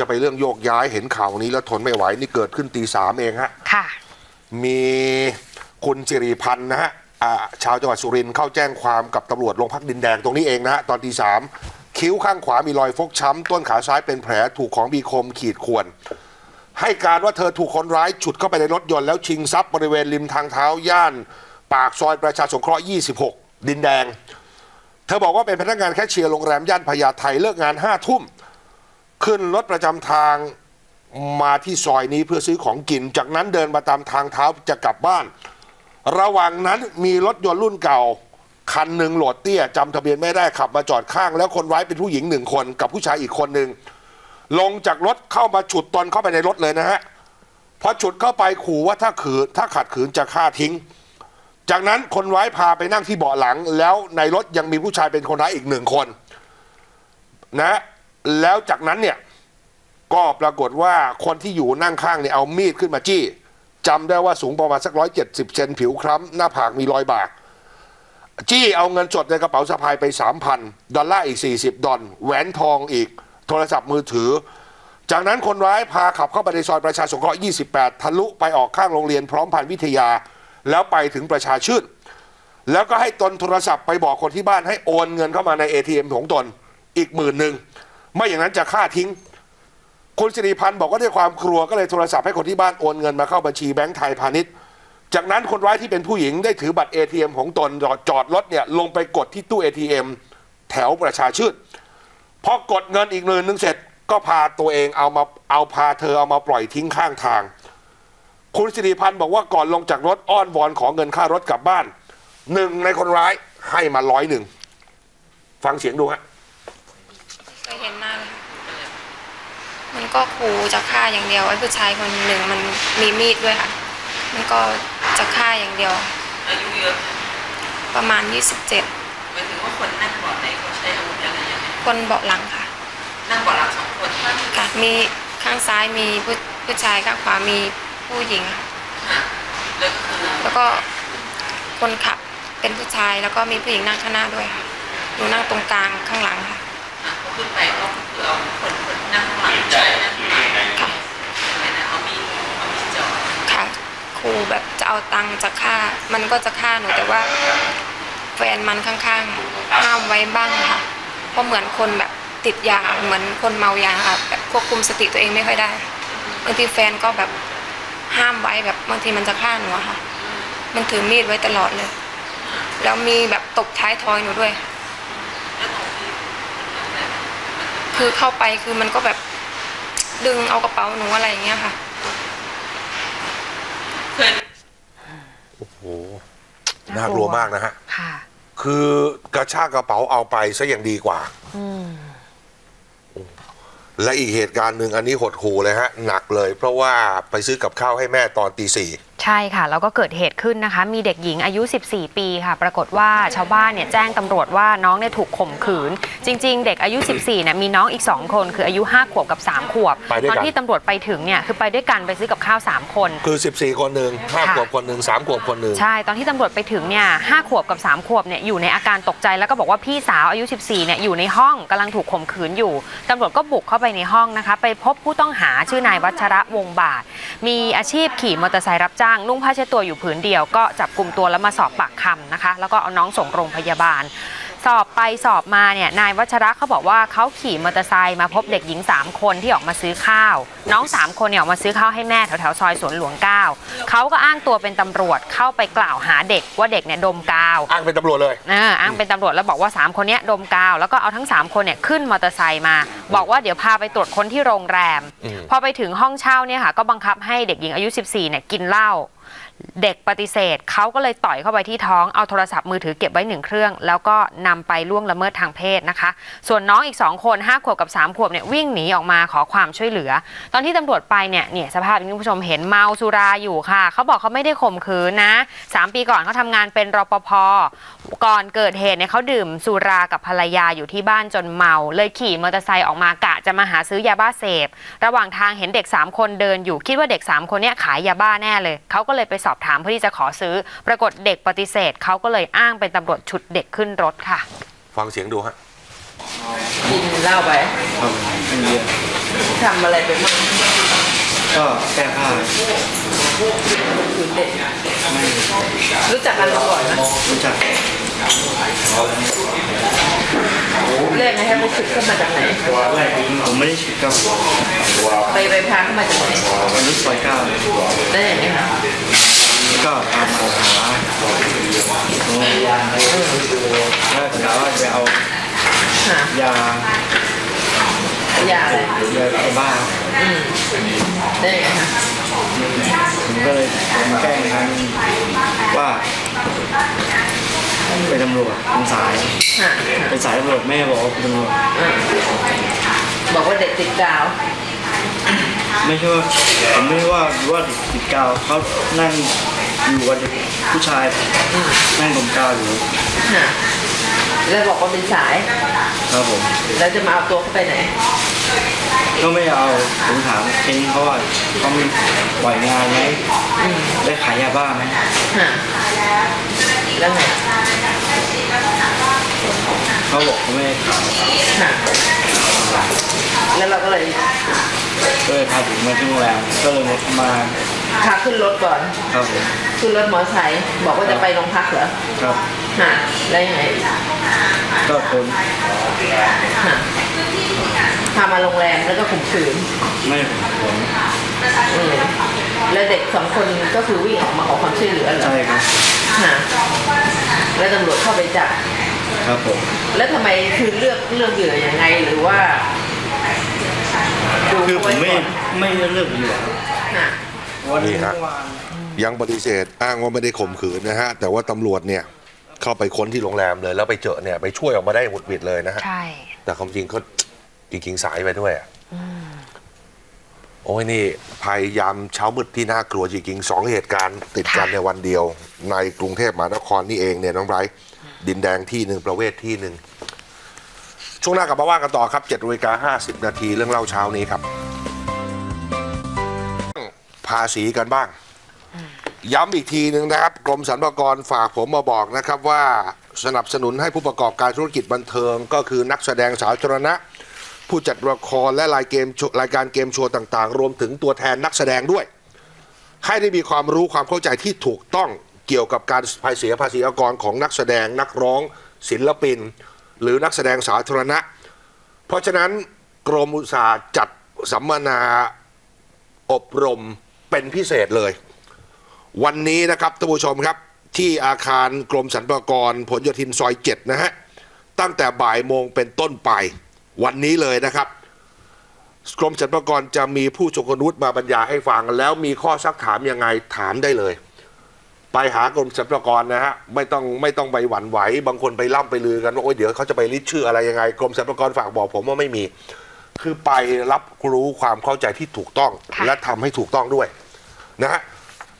จะไปเรื่องโยกย้ายเห็นข่าวนี้แล้วทนไม่ไหว นี่เกิดขึ้นตีสามเองฮะค่ะ มีคุณจิริพันธ์นะฮะอ่าชาวจังหวัดสุรินทร์เข้าแจ้งความกับตำรวจโรงพักดินแดงตรงนี้เองนะฮะตอนตีสามคิ้วข้างขวามีรอยฟกช้ำต้นขาซ้ายเป็นแผลถูกของมีคมขีดข่วนให้การว่าเธอถูกคนร้ายฉุดเข้าไปในรถยนต์แล้วชิงทรัพย์บริเวณริมทางเท้าย่าน ปากซอยประชาสงเคราะห์ 26 ดินแดง เธอบอกว่าเป็นพนักงานแคชเชียร์โรงแรมย่านพญาไทเลิกงานห้าทุ่ม ขึ้นรถประจำทางมาที่ซอยนี้เพื่อซื้อของกิน จากนั้นเดินมาตามทางเท้าจะกลับบ้าน ระหว่างนั้นมีรถยนต์รุ่นเก่า คันหนึ่งโหลดเตี้ยจำทะเบียนไม่ได้ขับมาจอดข้าง แล้วคนร้ายเป็นผู้หญิงหนึ่งคนกับผู้ชายอีกคนหนึ่งลงจากรถเข้ามาฉุดตนเข้าไปในรถเลยนะฮะพอฉุดเข้าไปขู่ว่าถ้าขืนถ้าขัดขืนจะฆ่าทิ้ง จากนั้นคนร้ายพาไปนั่งที่เบาะหลัง แล้วในรถยังมีผู้ชายเป็นคนร้ายอีกหนึ่งคน นะ แล้วจากนั้นเนี่ยก็ปรากฏว่าคนที่อยู่นั่งข้างเนี่ยเอามีดขึ้นมาจี้จำได้ว่าสูงประมาณสักร้อยเจ็ดสิบเซนผิวคล้ำ หน้าผากมีรอยบาก จี้เอาเงินสดในกระเป๋าสะพายไปสามพันดอลลาร์อีกสี่สิบดอลแหวนทองอีก โทรศัพท์มือถือ จากนั้นคนร้ายพาขับเข้าไปในซอยประชาสงเคราะห์28 ทะลุไปออกข้างโรงเรียนพร้อมพันวิทยา แล้วไปถึงประชาชื่น แล้วก็ให้ตนโทรศัพท์ไปบอกคนที่บ้านให้โอนเงินเข้ามาใน ATM ของตนอีกหมื่นหนึ่ง ไม่อย่างนั้นจะฆ่าทิ้ง คุณสิริพันธ์บอกว่าด้วยความกลัวก็เลยโทรศัพท์ให้คนที่บ้านโอนเงินมาเข้าบัญชีแบงก์ไทยพาณิชย์ จากนั้นคนร้ายที่เป็นผู้หญิงได้ถือบัตร ATM ของตนจอดจอดรถเนี่ยลงไปกดที่ตู้ ATM แถวประชาชื่นพอกดเงินอีกหมื่นหนึ่งเสร็จก็พาตัวเองเอามาเอาพาเธอเอามาปล่อยทิ้งข้างทาง คุณสิริพันธ์บอกว่าก่อนลงจากรถอ้อนวอนขอเงินค่ารถกลับบ้านหนึ่งในคนร้ายให้มาร้อยหนึ่งฟังเสียงดูฮะ ยเห็นหน้าเลยค่ะมันก็ขู่จะฆ่าอย่างเดียวไอ้ผู้ชายคนหนึ่งมันมีมีดด้วยค่ะ มันก็จะฆ่าอย่างเดียว อายุเยอะประมาณ 27หมายถึงว่าคนนั่งเบาะไหนเขาใช้อาวุธอะไรยังไงคนเบาะหลังค่ะ นั่งเบาะหลังสองคนค่ะมีข้างซ้ายมีผู้ผู้ชายข้างขวามีผู้หญิงค่ะฮะแล้วก็คือแล้วก็คนขับเป็นผู้ชายแล้วก็มีผู้หญิงนั่งข้างหน้าด้วยค่ะหนูนั่งตรงกลางข้างหลังค่ะอะเขึ้นไปเขาคือเอาคนคนนั่งหลังใช่ไหมค่ะทำไมนะเอามีดเอามีจอค่ะครูแบบจะเอาตังค์จะฆ่า มันก็จะฆ่าหนูแต่ว่า แฟนมันข้างๆ ห้ามไว้บ้างค่ะ เพราะเหมือนคนแบบติดยาเหมือนคนเมายาค่ะแบบควบคุมสติตัวเองไม่ค่อยได้บางทีแฟนก็แบบห้ามไว้แบบบางทีมันจะฆ่าหนูค่ะ มันถือมีดไว้ตลอดเลย แล้วมีแบบตบท้ายทอยหนูด้วย แล้วตรงที่ คือเข้าไปคือมันก็แบบดึงเอากระเป๋าหนูอะไรอย่างเงี้ยค่ะเคยโอ้โหน่ากลัวมากนะฮะ ค่ะ คือกระชากกระเป๋าเอาไปซะอย่างดีกว่า อืมและอีกเหตุการณ์หนึ่งอันนี้หดหูเลยฮะ หนักเลย เพราะว่าไปซื้อกับข้าวให้แม่ตอนตีสี่ ใช่ค่ะ แล้วก็เกิดเหตุขึ้นนะคะ มีเด็กหญิงอายุ 14 ปีค่ะ ปรากฏว่าชาวบ้านเนี่ยแจ้งตำรวจว่าน้องเนี่ยถูกข่มขืน จริง ๆ เด็กอายุ 14เนี่ยมีน้องอีก 2 คน คืออายุ 5 ขวบกับ 3 ขวบ ไปด้วยตกันอนที่ตำรวจไปถึงเนี่ยคือไปด้วยกันไปซื้อกับข้าว 3 คน คือ 14 คนหนึ่งห้าค่ะ ขวบคนหนึ่งสามขวบคนหนึ่ง ใช่ ตอนที่ตำรวจไปถึงเนี่ยห้าขวบกับ 3 ขวบเนี่ยอยู่ในอาการตกใจแล้วก็บอกว่าพี่สาวอายุ 14เนี่ยอยู่ในห้องกำลังถูกข่มขืนอยู่ตำรวจก็บุกเข้าไปในห้องนะคะ ไปพบผู้ต้องหาชื่อนายวัชระวงศ์บาท มีอาชีพขี่มอเตอร์ไซค์รับจ้างนุ่งผ้าเช็ดตัวอยู่ผืนเดียว ก็จับกลุ่มตัวแล้วมาสอบปากคำนะคะ แล้วก็เอาน้องส่งโรงพยาบาล สอบไปสอบมาเนี่ยนายวัชระเขาบอกว่าเขาขี่มอเตอร์ไซค์มาพบเด็กหญิง 3 คนที่ออกมาซื้อข้าว น้อง 3 คนเนี่ยออกมาซื้อข้าวให้แม่แถวๆซอยสวนหลวง 9 เขาก็อ้างตัวเป็นตำรวจเข้าไปกล่าวหาเด็กว่าเด็กเนี่ยดมกาวอ้างเป็นตำรวจเลยเอออ้างเป็นตำรวจแล้วบอกว่า 3 คนเนี้ยดมกาว แล้วก็เอาทั้ง 3 คนเนี่ยขึ้นมอเตอร์ไซค์มา บอกว่าเดี๋ยวพาไปตรวจค้นที่โรงแรมอืมพอไปถึงห้องเช่าเนี่ยค่ะก็บังคับให้เด็กหญิงอายุ 14เนี่ยกินเหล้า เด็กปฏิเสธเขาก็เลยต่อยเข้าไปที่ท้องเอาโทรศัพท์มือถือเก็บไว้หนึ่งเครื่อง แล้วก็นำไปล่วงละเมิดทางเพศนะคะ ส่วนน้องอีก 2 คน 5 ขวบกับ 3 ขวบเนี่ยวิ่งหนีออกมาขอความช่วยเหลือ ตอนที่ตำรวจไปเนี่ยเนี่ยสภาพที่คุณผู้ชมเห็นเมาสุราอยู่ค่ะ เขาบอกเขาไม่ได้ข่มขืนนะ 3 ปีก่อนเขาทำงานเป็นรปภก่อนเกิดเหตุเนี่ยเขาดื่มสุรากับภรรยาอยู่ที่บ้านจนเมา เลยขี่มอเตอร์ไซค์ออกมากะจะมาหาซื้อยาบ้าเสพ ระหว่างทางเห็นเด็ก 3 คนเดินอยู่คิดว่าเด็ก 3 คนเนี้ยขายยาบ้าแน่เลยเขาก็เลยไปสอบถามเพื่อที่จะขอซื้อ ปรากฏเด็กปฏิเสธเขาก็เลยอ้างเป็นตำรวจฉุดเด็กขึ้นรถค่ะ ฟังเสียงดูฮะกินเหล้าไปครับไม่เยอะทำอะไรไปบ้างก็แก้ผ้าคืนเด็กรู้จักกันมาก่อนนะรู้จักเรื่องไงให้ไปฉุดเข้ามาจากไหนผมไม่ได้ฉุดครับไปไปพาเข้ามาจากไหนมนุษย์ซอยเก้าได้ยังไงคะ ก็พามาหาโรงพยาบาลแล้วกะว่าจะไปเอาค่ะยายาอะไรยาบ้าอืมได้ยังไงคะผมก็เลยผมแกล้งทางว่าเป็นตำรวจเป็นสายค่ะเป็นสายตำรวจแม่บอกว่าเป็นตำรวจอ่าบอกว่าเด็กติดกาว ไม่ใช่ว่าผมไม่ว่าว่าติดกาวเขานั่งอยู่กับเด็กผู้ชายนั่งดมกาวอยู่ แล้วบอกว่าเป็นสาย ครับผม แล้วจะมาเอาตัวเขาไปไหน ก็ไม่เอา ผมถามเค้นเขาว่าเขามีปล่อยงานไหมได้ขายยาบ้าไหมค่ะแล้วไงเขาบอกเขาไม่ได้ขายค่ะแล้วเราก็เลย ก็เลยพาผมมาที่โรงแรมก็เลยมา พาขึ้นรถก่อน ครับผมขึ้นรถมอเตอร์ไซค์บอกว่าจะไปโรงพักเหรอครับค่ะแล้วยังไงอีกก็คนค่ะพามาโรงแรมแล้วก็ข่มขืนไม่ผมผมอืมแล้วเด็กสองคนก็คือวิ่งออกมาขอความช่วยเหลือเหรอใช่ครับค่ะแล้วตำรวจเข้าไปจับ ครับผมแล้วทำไมคือเลือกเลือกเหยื่อยังไงหรือว่าดูคือผมไม่ไว้ก่อนไม่ได้เลือกเหยื่อค่ะวั นนี่นี้ฮะเมื่อวานยังปฏิเสธอ้างว่าไม่ได้ข่มขืนนะฮะ แต่ว่าตำรวจเนี่ยเข้าไปค้นที่โรงแรมเลย แล้วไปเจอเนี่ยไปช่วยออกมาได้หมดวิดเลยนะฮะ ใช่ แต่ความจริงก็จริงๆสายไปด้วยอะโอ้ยนี่ภัยยามเช้ามืดที่น่ากลัวจริงๆสองเหตุการณ์ติดกันค่ะในวันเดียว ในกรุงเทพมหานครนี่เองเนี่ยน้องไบรท์ดินแดงที่หนึ่งประเวศที่หนึ่งช่วงหน้ากลับมาว่ากันต่อครับ7จ็ดนาฬิกาห้าสิบนาทีเรื่องเล่าเช้านี้ครับ ภาษีกันบ้าง ย้ำอีกทีหนึ่งนะครับ กรมสรรพากรฝากผมมาบอกนะครับว่าสนับสนุนให้ผู้ประกอบการธุรกิจบันเทิง ก็คือนักแสดงสาธารณะ ผู้จัดละครและรายเกมรายการเกมโชว์ต่างๆ รวมถึงตัวแทนนักแสดงด้วย ให้ได้มีความรู้ความเข้าใจที่ถูกต้องเกี่ยวกับการภาษีภาษีอากรของนักแสดงนักร้องศิลปิน หรือนักแสดงสาธารณะ เพราะฉะนั้นกรมอุตสาห์จัดสัมมนาอบรม เป็นพิเศษเลย วันนี้นะครับท่านผู้ชมครับ ที่อาคารกรมสรรพากรผลโยธินซอยเจ็ดนะฮะตั้งแต่บ่ายโมงเป็นต้นไป วันนี้เลยนะครับ กรมสรรพากรจะมีผู้ทรงคุณวุฒิมาบรรยายให้ฟัง แล้วมีข้อซักถามยังไงถามได้เลย ไปหากรมสรรพากรนะฮะไม่ต้องไม่ต้องไปหวั่นไหว บางคนไปล่ำไปลือกันว่าโอ้ยเดี๋ยวเขาจะไปริดชื่ออะไรยังไง กรมสรรพากรฝากบอกผมว่าไม่มี คือไปรับรู้ความเข้าใจที่ถูกต้องค่ะและทำให้ถูกต้องด้วย นะฮะ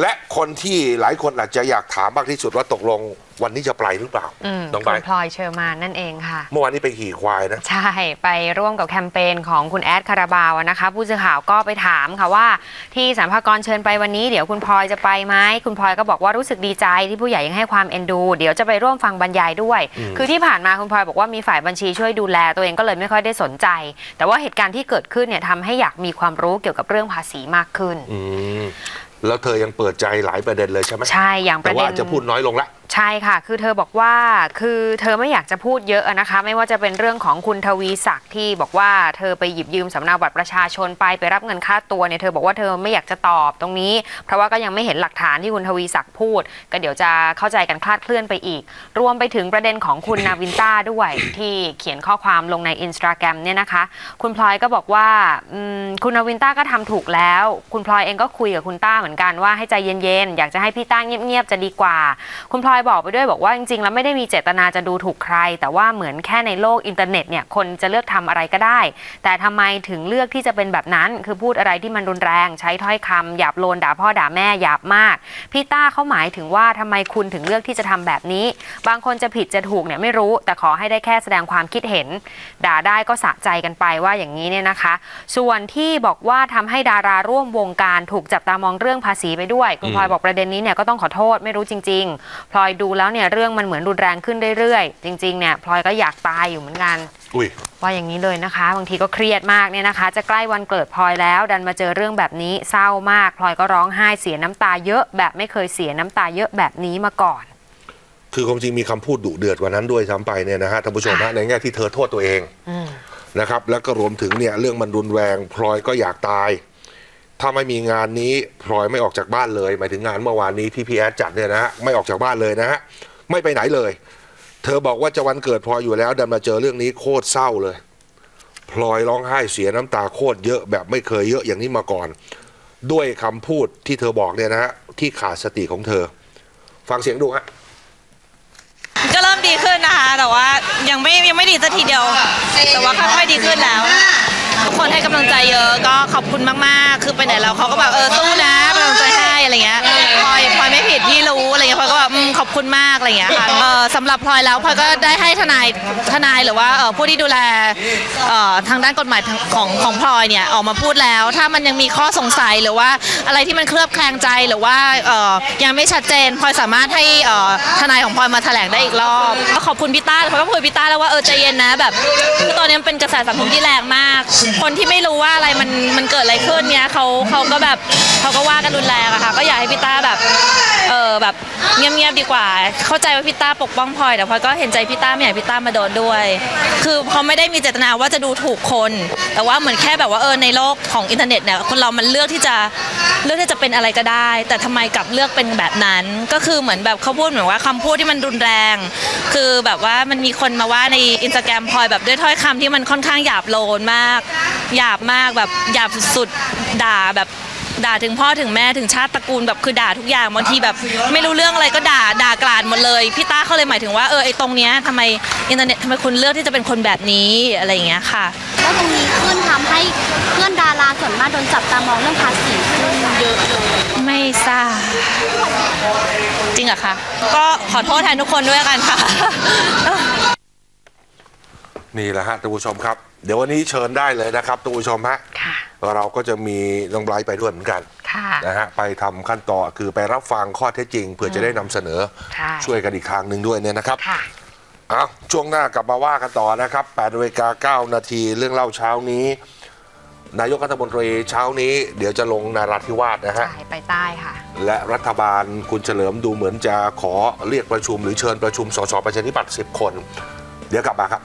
และคนที่หลายคนอาจจะอยากถามมากที่สุดว่าตกลง วันนี้จะไปหรือเปล่า อืมน้องคุใบณพลอยเชอร์มานนั่นเองค่ะ เมื่อวานนี้ไปขี่ควายนะ ใช่ ไปร่วมกับแคมเปญของคุณแอดคาราบาวนะคะ ผู้สื่อข่าวก็ไปถามค่ะว่า ที่สัมภากรเชิญไปวันนี้เดี๋ยวคุณพลอยจะไปไหมคุณพลอยก็บอกว่ารู้สึกดีใจที่ผู้ใหญ่ยังให้ความเอ็นดู เดี๋ยวจะไปร่วมฟังบรรยายด้วยคือที่ผ่านมาคุณพลอยบอกว่ามีฝ่ายบัญชีช่วยดูแลตัวเองก็เลยไม่ค่อยได้สนใจ แต่ว่าเหตุการณ์ที่เกิดขึ้นเนี่ยทำให้อยากมีความรู้เกี่ยวกับเรื่องภาษีมากขึ้น อืมแล้วเธอยังเปิดใจหลายประเด็นเลยใช่ไหมใช่อย่างปแต่ระเด็ว่านจะพูดน้อยลงละใช่ค่ะ คือเธอบอกว่า คือเธอไม่อยากจะพูดเยอะนะคะ ไม่ว่าจะเป็นเรื่องของคุณทวีศักดิ์ที่บอกว่าเธอไปหยิบยืมสำเนาบัตรประชาชนไปไปรับเงินค่าตัวเนี่ย เธอบอกว่าเธอไม่อยากจะตอบตรงนี้ เพราะว่าก็ยังไม่เห็นหลักฐานที่คุณทวีศักดิ์พูด ก็เดี๋ยวจะเข้าใจกันคลาดเคลื่อนไปอีก รวมไปถึงประเด็นของคุณนาวินต้าด้วยที่เขียนข้อความลงในอินสตาแกรมเนี่ยนะคะ คุณพลอยก็บอกว่าคุณนาวินต้าก็ทำถูกแล้ว คุณพลอยเองก็คุยกับคุณต้าเหมือนกันว่าให้ใจเย็นๆ อยากจะให้พี่ต้าเงียบๆจะดีกว่า คุณพลอยบอกไปด้วยบอกว่าจริงๆ แล้วไม่ได้มีเจตนาจะดูถูกใคร แต่ว่าเหมือนแค่ในโลกอินเทอร์เน็ตเนี่ยคนจะเลือกทำอะไรก็ได้ แต่ทำไมถึงเลือกที่จะเป็นแบบนั้น คือพูดอะไรที่มันรุนแรง ใช้ถ้อยคำหยาบโลนด่าพ่อด่าแม่หยาบมาก พี่ต้าเขาหมายถึงว่าทำไมคุณถึงเลือกที่จะทำแบบนี้ บางคนจะผิดจะถูกเนี่ยไม่รู้ แต่ขอให้ได้แค่แสดงความคิดเห็น ด่าได้ก็สะใจกันไปว่าอย่างนี้เนี่ยนะคะ ส่วนที่บอกว่าทำให้ดาราร่วมวงการถูกจับตามองเรื่องภาษีไปด้วยคุณพลอยบอกประเด็นนี้เนี่ยก็ต้องขอโทษไม่รู้จริงๆเพลอยดูแล้วเนี่ยเรื่องมันเหมือนรุนแรงขึ้นเรื่อยๆ จริงๆเนี่ยพลอยก็อยากตายอยู่เหมือนกันอุ้ยว่าอย่างนี้เลยนะคะ บางทีก็เครียดมากเนี่ยนะคะ จะใกล้วันเกิดพลอยแล้ว ดันมาเจอเรื่องแบบนี้เศร้ามากพลอยก็ร้องไห้เสียน้ำตาเยอะแบบไม่เคยเสียน้ำตาเยอะแบบนี้มาก่อน คือความจริงมีคำพูดดุเดือดกว่านั้นด้วยซ้ำไปเนี่ยนะฮะท่านผู้ชมฮะในแง่ที่เธอโทษตัวเองอืมนะครับแล้วก็รวมถึงเนี่ยเรื่องมันรุนแรงพลอยก็อยากตาย ถ้าไม่มีงานนี้พลอยไม่ออกจากบ้านเลย หมายถึงงานเมื่อวานนี้ที่พีแอดจัดเนี่ยนะฮะไม่ออกจากบ้านเลยนะฮะไม่ไปไหนเลย เธอบอกว่าจะวันเกิดพลอยอยู่แล้วดันมาเจอเรื่องนี้โคตรเศร้าเลย พลอยร้องไห้เสียน้ำตาโคตรเยอะแบบไม่เคยเยอะอย่างนี้มาก่อน ด้วยคำพูดที่เธอบอกเนี่ยนะฮะที่ขาดสติของเธอ ฟังเสียงดูฮะก็เริ่มดีขึ้นนะคะแต่ว่ายังไม่ยังไม่ดีสักทีเดียว แต่ว่าค่อยๆดีขึ้นแล้ว ทุกคนให้กำลังใจเยอะก็ขอบคุณมากๆ คือไปไหนเราเขาก็แบบเออสู้นะเป็นกำลังใจ อะไรเงี้ยพลอยพลอยไม่ผิดพี่รู้อะไรเงี้ยพลอยก็แบบอืมขอบคุณมากอะไรเงี้ยค่ะเออสำหรับพลอยแล้วพลอยก็ได้ให้ทนายทนายหรือว่าเออผู้ที่ดูแลเอ่อทางด้านกฎหมายทางของของพลอยเนี่ยออกมาพูดแล้ว ถ้ามันยังมีข้อสงสัยหรือว่าอะไรที่มันเคลือบแคลงใจหรือว่าเอ่อยังไม่ชัดเจนพลอยสามารถให้เอ่อทนายของพลอยมาแถลงได้อีกรอบก็ขอบคุณพี่ต้าพลอยก็คุยกับพี่ต้าแล้วว่าเออใจเย็นนะแบบคือตอนนี้มันเป็นกระแสสังคมที่แรงมาก คนที่ไม่รู้ว่าอะไรมันมันเกิดอะไรขึ้นเนี่ยเขาเขาก็แบบเขาก็ว่ากันรุนแรงอะค่ะ ออแบบเงียบๆดีกว่า เข้าใจว่าพี่ต้าปกป้องพลอยแต่พลอยก็เห็นใจพี่ต้าไม่อยากพี่ต้ามาโดนด้วย คือเขาไม่ได้มีเจตนาว่าจะดูถูกคน แต่ว่าเหมือนแค่แบบว่าเออในโลกของอินเทอร์เน็ตเนี่ยคนเรามันเลือกที่จะเลือกที่จะเป็นอะไรก็ได้ แต่ทำไมกลับเลือกเป็นแบบนั้น ก็คือเหมือนแบบเขาพูดเหมือนว่าคำพูดที่มันรุนแรง คือแบบว่ามันมีคนมาว่าในอินสตาแกรมพลอยแบบด้วยถ้อยคำที่มันค่อนข้างหยาบโลนมากหยาบมากแบบหยาบสุดๆด่าแบบ ด่าถึงพ่อถึงแม่ถึงชาติตระกูลแบบคือด่าทุกอย่างบางทีแบบ ไม่รู้เรื่องอะไรก็ด่าด่ากลาดหมดเลยพี่ต้าเขาเลยหมายถึงว่าเออไอ้ตรงเนี้ยทำไมอินเทอร์เน็ตทำไมคุณเลือกที่จะเป็นคนแบบนี้อะไรอย่างเงี้ยค่ะ แล้วตรงนี้ขึ้นทำให้เพื่อนดาราส่วนมากโดนจับตามองเรื่องภาษีขึ้นเยอะเลยไม่ทราบจริงเหรอคะก็ขอโทษแทนทุกคนด้วยกันค่ะ นี่แหละฮะท่านผู้ชมครับ เดี๋ยววันนี้เชิญได้เลยนะครับท่านผู้ชมฮะค่ะ เราก็จะมีน้องไบรท์ไปด้วยเหมือนกันค่ะนะฮะไปทำขั้นตอนคือไปรับฟังข้อเท็จจริง เพื่อจะได้นำเสนอใช่ช่วยกันอีกทางหนึ่งด้วยเนี่ยนะครับค่ะเอาช่วงหน้ากลับมาว่ากันต่อนะครับ8นาฬิกา9นาทีเรื่องเล่าเช้านี้ นายกรัฐมนตรีเช้านี้ เดี๋ยวจะลงนาราธิวาสนะฮะใช่ไปใต้ค่ะ และรัฐบาลคุณเฉลิมดูเหมือนจะขอเรียกประชุมหรือเชิญประชุมสสประชาธิปัตย์10 คน เดี๋ยวกลับมาครับ